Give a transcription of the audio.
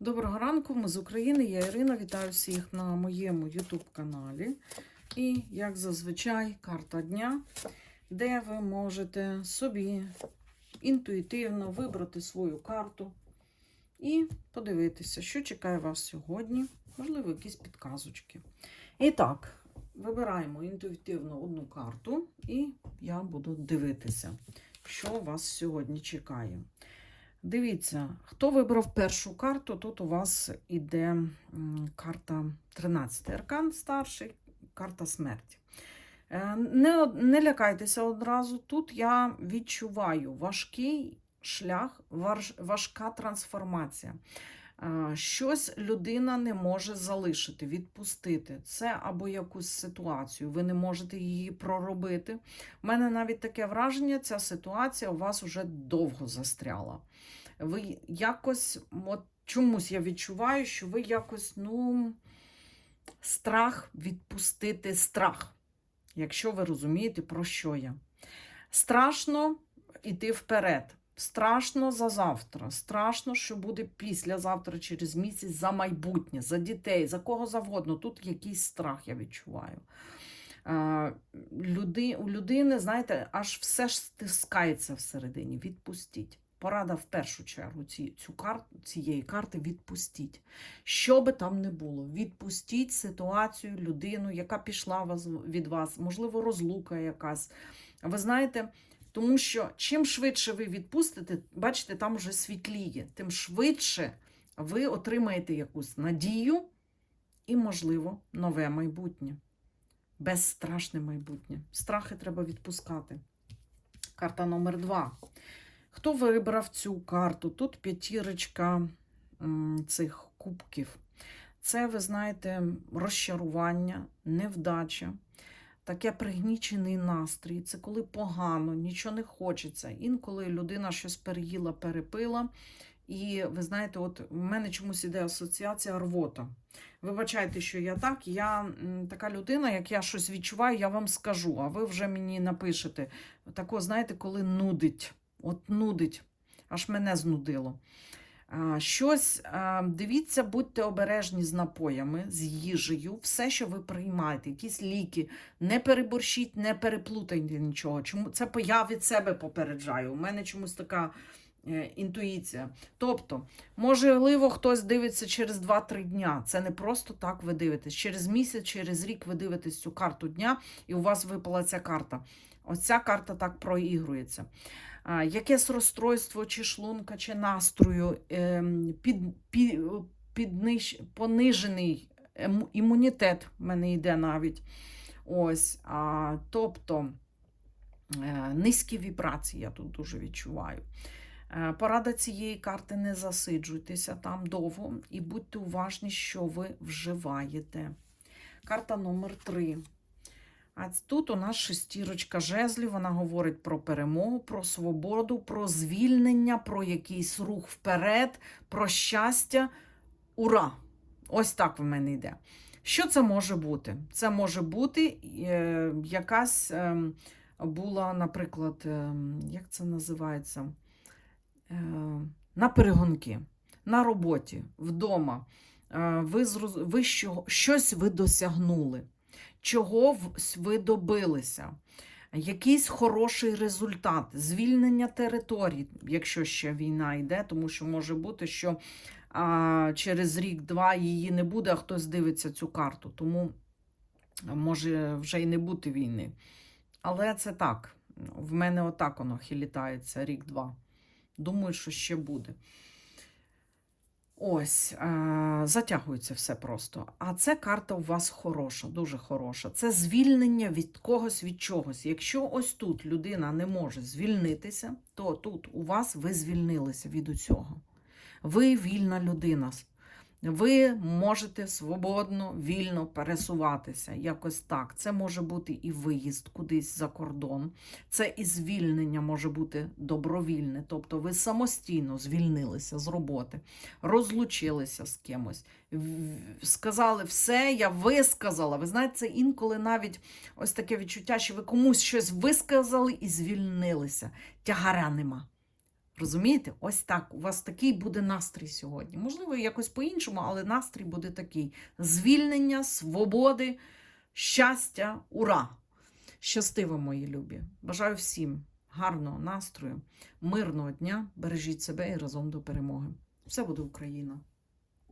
Доброго ранку, ми з України. Я Ірина. Вітаю всіх на моєму YouTube каналі. І, як зазвичай, карта дня, де ви можете собі інтуїтивно вибрати свою карту і подивитися, що чекає вас сьогодні. Можливо, якісь підказочки. І так, вибираємо інтуїтивно одну карту, і я буду дивитися, що вас сьогодні чекає. Дивіться, хто вибрав першу карту, тут у вас іде карта 13 аркан старший, карта смерті. Е, Не, не лякайтеся одразу. Тут я відчуваю важкий шлях, важка трансформація. Е, Щось людина не може залишити, відпустити. Це або якусь ситуацію, ви не можете її проробити. У мене навіть таке враження, ця ситуація у вас уже довго застряла. Ви якось, от чомусь я відчуваю, що ви якось, ну, страх відпустити страх, якщо ви розумієте, про що я. Страшно йти вперед. Страшно за завтра, страшно, що буде післязавтра, через місяць, за майбутнє, за дітей, за кого завгодно. Тут якийсь страх я відчуваю. Люди, у людини, знаєте, аж все ж стискається всередині. Відпустіть. Порада в першу чергу ці, цю карту, цієї карти відпустіть. Що би там не було, відпустіть ситуацію, людину, яка пішла від вас, можливо, розлука якась. Ви знаєте, тому що чим швидше ви відпустите, бачите, там вже світліє, тим швидше ви отримаєте якусь надію і, можливо, нове майбутнє. Безстрашне майбутнє. Страхи треба відпускати. Карта номер два. Хто вибрав цю карту? Тут п'ятірочка цих кубків. Це, ви знаєте, розчарування, невдача, таке пригнічений настрій. Це коли погано, нічого не хочеться. Інколи людина щось переїла, перепила. І ви знаєте, от в мене чомусь іде асоціація рвота. Вибачайте, що я так. Я така людина, як я щось відчуваю, я вам скажу, а ви вже мені напишете. Тако, знаєте, коли нудить. От нудить, аж мене знудило. Щось, дивіться, будьте обережні з напоями, з їжею, все, що ви приймаєте, якісь ліки, не переборщіть, не переплутайте нічого. Чому це я від себе попереджаю? У мене чомусь така е, інтуїція. Тобто, можливо, хтось дивиться через 2-3 дня. Це не просто так ви дивитесь. Через місяць, через рік ви дивитесь цю карту дня, і у вас випала ця карта. Ось ця карта так проігрується. Якесь розстройство чи шлунка, чи настрою, ем, під, під, підниж, понижений ем- імунітет в мене йде навіть. Ось, а, тобто е, низькі вібрації я тут дуже відчуваю. Е, Порада цієї карти не засиджуйтеся там довго і будьте уважні, що ви вживаєте. Карта номер 3. А тут у нас шестірочка жезлів, вона говорить про перемогу, про свободу, про звільнення, про якийсь рух вперед, про щастя. Ура! Ось так в мене йде. Що це може бути? Це може бути е, якась е, була, наприклад, е, як це називається? Е, на перегонки, на роботі, вдома. Е, ви, ви що... щось ви досягнули чого ви добилися. Якийсь хороший результат, звільнення територій, якщо ще війна йде, тому що може бути, що а, через рік-два її не буде, а хтось дивиться цю карту. Тому може вже й не бути війни. Але це так. В мене отак воно хилітається рік-два. Думаю, що ще буде. Ось, е, затягується все просто. А це карта у вас хороша, дуже хороша. Це звільнення від когось від чогось. Якщо ось тут людина не може звільнитися, то тут у вас ви звільнилися від усього. Ви вільна людина. Ви можете свободно, вільно пересуватися. Якось так. Це може бути і виїзд кудись за кордон. Це і звільнення може бути добровільне. Тобто ви самостійно звільнилися з роботи, розлучилися з кимось, сказали все, я висказала. Ви знаєте, це інколи навіть ось таке відчуття, що ви комусь щось висказали і звільнилися. Тягаря нема. Розумієте? Ось так. У вас такий буде настрій сьогодні. Можливо, якось по-іншому, але настрій буде такий: звільнення, свободи, щастя, ура! Щастиво, мої любі! Бажаю всім гарного настрою, мирного дня. Бережіть себе і разом до перемоги. Все буде Україна!